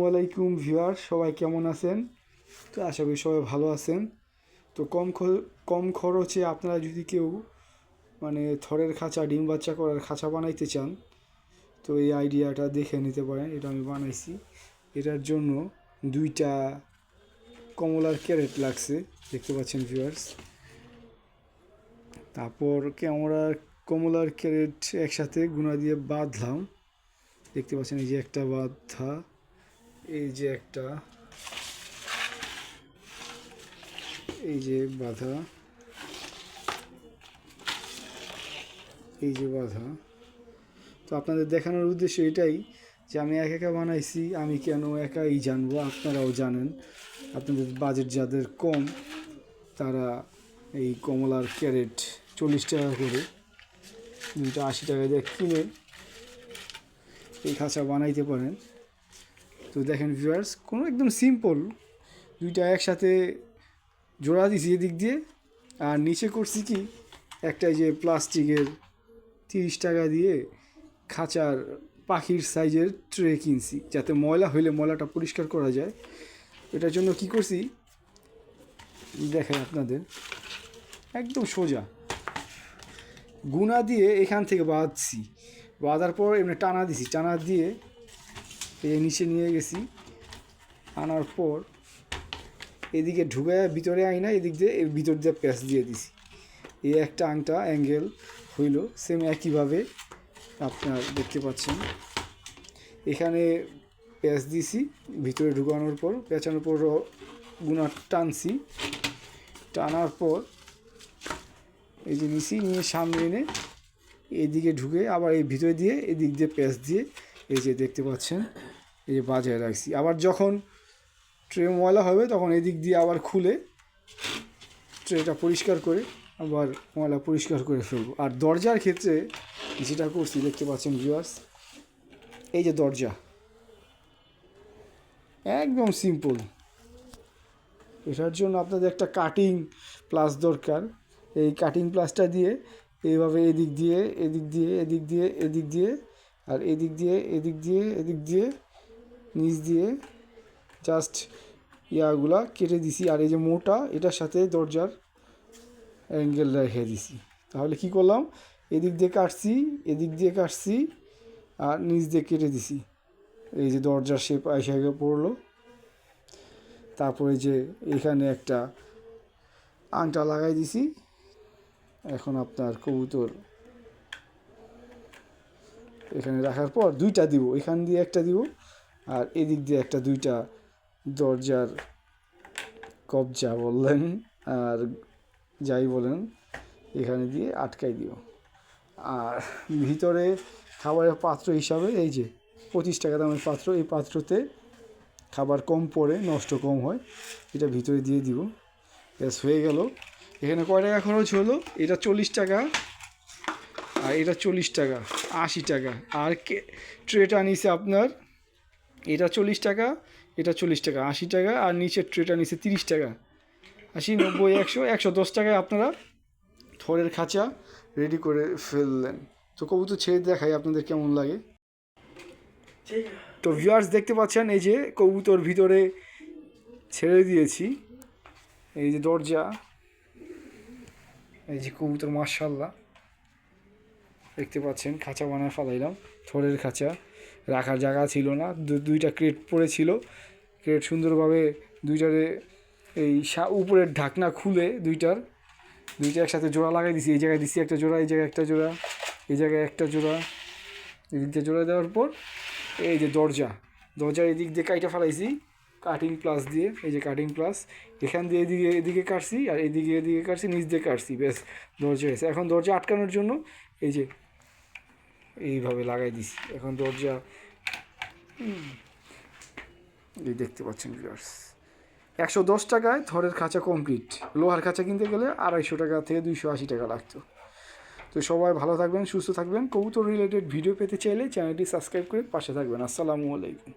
আসসালামু আলাইকুম ভিউয়ার, সবাই কেমন আছেন? তো আশা করি সবাই ভালো আছেন। তো কম কম খরচে আপনারা যদি কেউ মানে থরের খাঁচা, ডিম বাচ্চা করার খাঁচা বানাইতে চান, তো এই আইডিয়াটা দেখে নিতে পারেন, এটা আমি বানাইছি। এটার জন্য দুইটা কমলার ক্যারেট লাগছে, দেখতে পাচ্ছেন ভিউয়ার্স। তারপর ক্যামেরার কমলার ক্যারেট একসাথে গুঁড়া দিয়ে বাঁধলাম, দেখতে পাচ্ছেন এই যে একটা বাধা। এই যে একটা, এই যে বাধা, এই যে বাধা। তো আপনাদের দেখানোর উদ্দেশ্য এটাই যে আমি একা একা বানাইছি, আমি কেন একাই জানব? আপনারাও জানেন। আপনাদের বাজেট যাদের কম, তারা এই কমলার ক্যারেট চল্লিশ টাকা করে দুইটা আশি টাকা দিয়ে কিনে এই খাঁচা বানাইতে পারেন। তো দেখেন ভিউয়ার্স কোনো একদম সিম্পল দুইটা একসাথে জোড়া দিছি এদিক দিয়ে। আর নিচে করছি কি, একটা যে প্লাস্টিকের তিরিশ টাকা দিয়ে খাঁচার পাখির সাইজের ট্রে কিনছি, যাতে ময়লা হইলে ময়লাটা পরিষ্কার করা যায়। এটার জন্য কি করছি, দেখেন আপনাদের, একদম সোজা। গুণা দিয়ে এখান থেকে বাঁধছি। বাঁধার পর এমনি টানা দিছি, টানা দিয়ে এই নিচে নিয়ে গেছি। আনার পর এদিকে ঢুকায় ভিতরে আই না এদিক দিয়ে ভিতর দিয়ে প্যাঁচ দিয়ে দিছি। এই একটা আংটা অ্যাঙ্গেল হইল সেম একইভাবে আপনার দেখতে পাচ্ছেন। এখানে প্যাঁচ দিছি, ভিতরে ঢুকানোর পর পেঁচানোর পর গুণা টানছি। টানার পর এই যে নিছি নিয়ে সামনে এনে এদিকে ঢুকে আবার এই ভিতরে দিয়ে, এদিক দিয়ে প্যাঁচ দিয়ে এই যে দেখতে পাচ্ছেন। এই যে বাজায় রাখছি। আবার যখন ট্রে ময়লা হবে, তখন এদিক দিয়ে আবার খুলে ট্রেটা পরিষ্কার করে আবার ময়লা পরিষ্কার করে ফেলব। আর দরজার ক্ষেত্রে যেটা করছি, দেখতে পাচ্ছেন ভিউয়ার্স এই যে দরজা। একদম সিম্পল এটার জন্য আপনাদের একটা কাটিং প্লাস দরকার। এই কাটিং প্লাসটা দিয়ে এইভাবে এদিক দিয়ে এদিক দিয়ে এদিক দিয়ে এদিক দিয়ে, আর এদিক দিয়ে এদিক দিয়ে এদিক দিয়ে নিচ দিয়ে জাস্ট ইয়াগুলা কেটে দিছি। আর এই যে মোটা, এটার সাথে দরজার অ্যাঙ্গেল রেখে দিছি। তাহলে কি করলাম? এদিক দিয়ে কাটছি, এদিক দিয়ে কাটছি, আর নিচ দিয়ে কেটে দিছি। এই যে দরজার শেপ আইসা পড়ল। তারপরে যে এখানে একটা আংটা লাগাই দিছি। এখন আপনার কবুতর এখানে রাখার পর দুইটা দিব। এখান দিয়ে একটা দিব। আর এদিক দিয়ে একটা দুইটা দরজার কবজা বললেন আর যাই বলেন, এখানে দিয়ে আটকাই দিও। আর ভিতরে খাবারের পাত্র হিসাবে এই যে পঁচিশ টাকা দামের পাত্র, এই পাত্রতে খাবার কম পড়ে, নষ্ট কম হয়, এটা ভিতরে দিয়ে দিব। ব্যাস, হয়ে গেল। এখানে কয় টাকা খরচ হলো? এটা চল্লিশ টাকা, আর এটা চল্লিশ টাকা, আশি টাকা। আর কে ট্রেটা নিছে আপনার এটা চল্লিশ টাকা, এটা চল্লিশ টাকা, আশি টাকা, আর নিচের ট্রেটা নিচে তিরিশ টাকা। আশি, নব্বই, একশো একশো দশ টাকায় আপনারা থরের খাঁচা রেডি করে ফেললেন। তো কবুতর ছেড়ে দেখাই আপনাদের কেমন লাগে। তো ভিউয়ার্স দেখতে পাচ্ছেন এই যে কবুতর ভিতরে ছেড়ে দিয়েছি। এই যে দরজা, এই যে কবুতর মার্শাল্লাহ দেখতে পাচ্ছেন, খাঁচা বানায় ফালাইলাম, থরের খাঁচা। রাখার জায়গা ছিল না। দুইটা ক্রেট পড়েছিল। ক্রেট সুন্দরভাবে দুইটারে এই উপরের ঢাকনা খুলে দুইটার, দুইটা একসাথে জোড়া লাগাই দিছি। এই জায়গায় দিছি একটা জোড়া, এই জায়গায় একটা জোড়া, এই জায়গায় একটা জোড়া এদিক দিয়ে জোড়া দেওয়ার পর এই যে দরজা, দরজার এদিক দিয়ে কাইটা ফেলাইছি কাটিং প্লাস দিয়ে, এই যে কাটিং প্লাস এখান দিয়ে এদিকে এদিকে কাটছি আর এদিকে এদিকে কাটছি, নিচ দিয়ে কাটছি বেশ দরজা এসে এখন দরজা আটকানোর জন্য এই যে এইভাবে লাগাই দিছি। এখন দরজা এই দেখতে পাচ্ছেন ভিউয়ার্স একশো দশ টাকায় থরের খাঁচা কমপ্লিট লোহার খাঁচা কিনতে গেলে আড়াইশো টাকা থেকে দুইশো আশি টাকা লাগতো। তো সবাই ভালো থাকবেন, সুস্থ থাকবেন। কবুতর রিলেটেড ভিডিও পেতে চাইলে চ্যানেলটি সাবস্ক্রাইব করে পাশে থাকবেন। আসসালামু আলাইকুম।